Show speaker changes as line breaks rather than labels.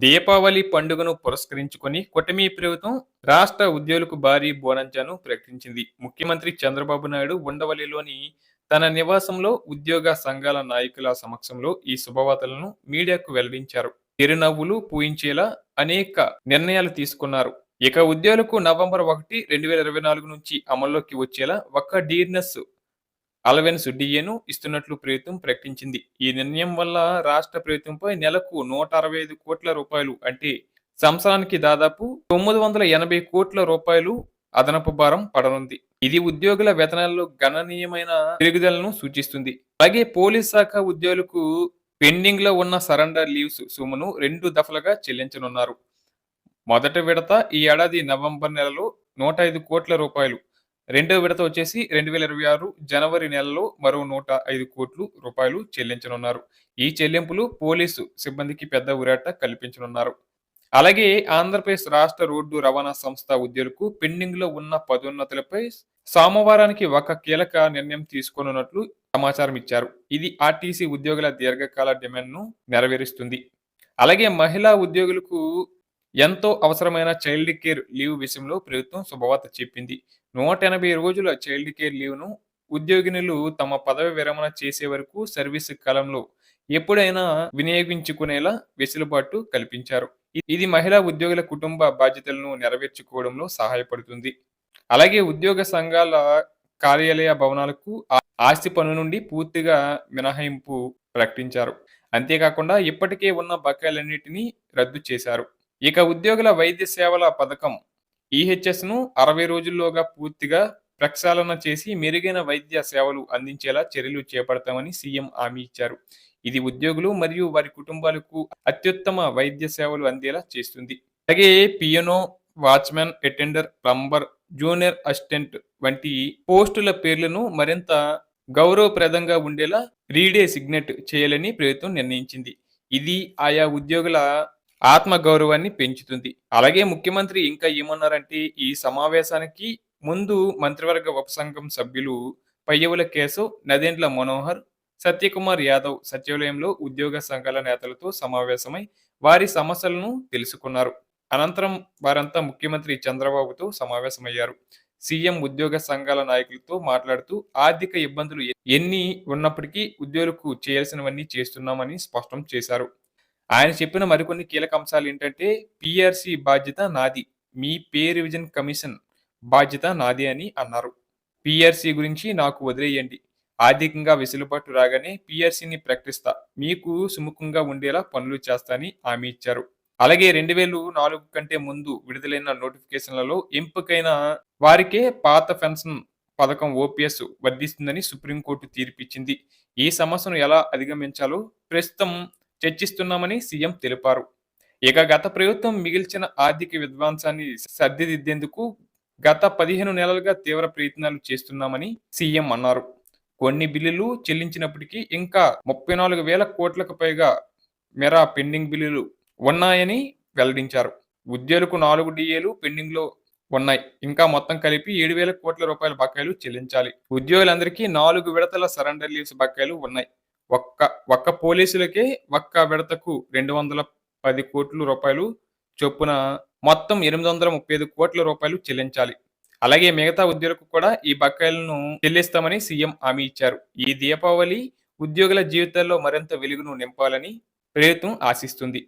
దీపావళి పండుగను పురస్కరించుకొని కూటమి ప్రభుత్వం రాష్ట్ర ఉద్యోగులకు భారీ బోనంజాను ప్రకటించింది. ముఖ్యమంత్రి చంద్రబాబు నాయుడు ఉండవల్లిలోని తన నివాసంలో ఉద్యోగ సంఘాల నాయకుల సమక్షంలో ఈ శుభవార్తలను మీడియాకు వెల్లడించారు. చిరునవ్వులు పూయించేలా అనేక నిర్ణయాలు తీసుకున్నారు. ఇక ఉద్యోగులకు నవంబర్ ఒకటి రెండు వేల ఇరవై నాలుగు నుంచి అమల్లోకి వచ్చేలా ఒక్క డీర్నెస్ అలవెన్స్ డిఏను ఇస్తున్నట్లు ప్రభుత్వం ప్రకటించింది. ఈ నిర్ణయం వల్ల రాష్ట్ర ప్రభుత్వంపై నెలకు నూట అరవై ఐదు కోట్ల రూపాయలు అంటే సంవత్సరానికి దాదాపు తొమ్మిది వందల ఎనభై కోట్ల రూపాయలు అదనపు భారం పడనుంది. ఇది ఉద్యోగుల వేతనాల్లో గణనీయమైన పెరుగుదలను సూచిస్తుంది. అలాగే పోలీస్ శాఖ ఉద్యోగులకు పెండింగ్లో ఉన్న సరెండర్ లీవ్స్ సొమ్మును రెండు దఫలుగా చెల్లించనున్నారు. మొదటి విడత ఈ ఏడాది నవంబర్ నెలలో నూట ఐదు కోట్ల రూపాయలు. రెండో విడత వచ్చేసి రెండు వేల ఇరవై ఆరు జనవరి నెలలో మరో నూట ఐదు కోట్లు రూపాయలు చెల్లించనున్నారు. ఈ చెల్లింపులు పోలీసు సిబ్బందికి పెద్ద ఉరాట కల్పించనున్నారు. అలాగే ఆంధ్రప్రదేశ్ రాష్ట్ర రోడ్డు రవాణా సంస్థ ఉద్యోగులకు పెండింగ్లో ఉన్న పదోన్నతులపై సోమవారానికి ఒక కీలక నిర్ణయం తీసుకోనున్నట్లు సమాచారం ఇచ్చారు. ఇది ఆర్టీసీ ఉద్యోగుల దీర్ఘకాల డిమాండ్ను నెరవేరుస్తుంది. అలాగే మహిళా ఉద్యోగులకు ఎంతో అవసరమైన చైల్డ్ కేర్ లీవ్ విషయంలో ప్రభుత్వం శుభవార్త చెప్పింది. నూట ఎనభై రోజుల చైల్డ్ కేర్ లీవ్ను ఉద్యోగినులు తమ పదవి విరమణ చేసే వరకు సర్వీస్ కాలంలో ఎప్పుడైనా వినియోగించుకునేలా వెసులుబాటు కల్పించారు. ఇది మహిళా ఉద్యోగుల కుటుంబ బాధ్యతలను నెరవేర్చుకోవడంలో సహాయపడుతుంది. అలాగే ఉద్యోగ సంఘాల కార్యాలయ భవనాలకు ఆస్తి పన్ను నుండి పూర్తిగా మినహాయింపు ప్రకటించారు. అంతేకాకుండా ఇప్పటికే ఉన్న బకాయిలన్నింటినీ రద్దు చేశారు. ఇక ఉద్యోగుల వైద్య సేవల పథకం ఈహెచ్ఎస్ను అరవై రోజుల్లోగా పూర్తిగా ప్రక్షాళన చేసి మెరుగైన వైద్య సేవలు అందించేలా చర్యలు చేపడతామని సీఎం హామీ ఇచ్చారు. ఇది ఉద్యోగులు మరియు వారి కుటుంబాలకు అత్యుత్తమ వైద్య సేవలు అందేలా చేస్తుంది. అలాగే peon watchman attender plumber junior assistant వంటి పోస్టుల పేర్లను మరింత గౌరవప్రదంగా ఉండేలా రీడే సిగ్నెట్ చేయాలని ప్రభుత్వం నిర్ణయించింది. ఇది ఆయా ఉద్యోగుల ఆత్మ గౌరవాన్ని పెంచుతుంది. అలాగే ముఖ్యమంత్రి ఇంకా ఏమన్నారంటే ఈ సమావేశానికి ముందు మంత్రివర్గ ఉపసంఘం సభ్యులు పయ్యవుల కేశవ్ నదేండ్ల మనోహర్ సత్యకుమార్ యాదవ్ సచివాలయంలో ఉద్యోగ సంఘాల నేతలతో సమావేశమై వారి సమస్యలను తెలుసుకున్నారు. అనంతరం వారంతా ముఖ్యమంత్రి చంద్రబాబుతో సమావేశమయ్యారు. సీఎం ఉద్యోగ సంఘాల నాయకులతో మాట్లాడుతూ ఆర్థిక ఇబ్బందులు ఎన్ని ఉన్నప్పటికీ ఉద్యోగులకు చేయాల్సినవన్నీ చేస్తున్నామని స్పష్టం చేశారు. ఆయన చెప్పిన మరికొన్ని కీలక అంశాలు ఏంటంటే పిఆర్సి బాధ్యత నాది మీ పే రివిజన్ కమిషన్ బాధ్యత నాది అని అన్నారు. పిఆర్సి గురించి నాకు వదిలేయండి. ఆర్థికంగా వెసులుబాటు రాగానే పిఆర్సీని ప్రకటిస్తా. మీకు సుముఖంగా ఉండేలా పనులు చేస్తానని హామీ ఇచ్చారు. అలాగే రెండు వేలు నాలుగు కంటే ముందు విడుదలైన నోటిఫికేషన్లలో ఎంపికైన వారికే పాత పెన్షన్ పథకం ఓపీఎస్ వర్ధిస్తుందని సుప్రీంకోర్టు తీర్పిచ్చింది. ఈ సమస్యను ఎలా అధిగమించాలో ప్రస్తుతం చర్చిస్తున్నామని సీఎం తెలిపారు. ఇక గత ప్రభుత్వం మిగిల్చిన ఆర్థిక విధ్వంసాన్ని సర్దిదిద్దేందుకు గత పదిహేను నెలలుగా తీవ్ర ప్రయత్నాలు చేస్తున్నామని సీఎం అన్నారు. కొన్ని బిల్లులు చెల్లించినప్పటికీ ఇంకా ముప్పై నాలుగు వేల కోట్లకు పైగా మెరా పెండింగ్ బిల్లులు ఉన్నాయని వెల్లడించారు. ఉద్యోగులకు నాలుగు డిఏలు పెండింగ్లో ఉన్నాయి. ఇంకా మొత్తం కలిపి ఏడు వేల కోట్ల రూపాయల బకాయిలు చెల్లించాలి. ఉద్యోగులందరికీ నాలుగు విడతల సరెండర్ లీవ్స్ బకాయిలు ఉన్నాయి. ఒక్క ఒక్క పోలీసులకే ఒక్క విడతకు రెండు వందల పది కోట్ల రూపాయలు చొప్పున మొత్తం ఎనిమిది వందల ముప్పై ఐదు కోట్ల రూపాయలు చెల్లించాలి. అలాగే మిగతా ఉద్యోగులకు కూడా ఈ బకాయిలను చెల్లిస్తామని సీఎం హామీ ఇచ్చారు. ఈ దీపావళి ఉద్యోగుల జీవితాల్లో మరింత వెలుగును నింపాలని ప్రభుత్వం ఆశిస్తుంది.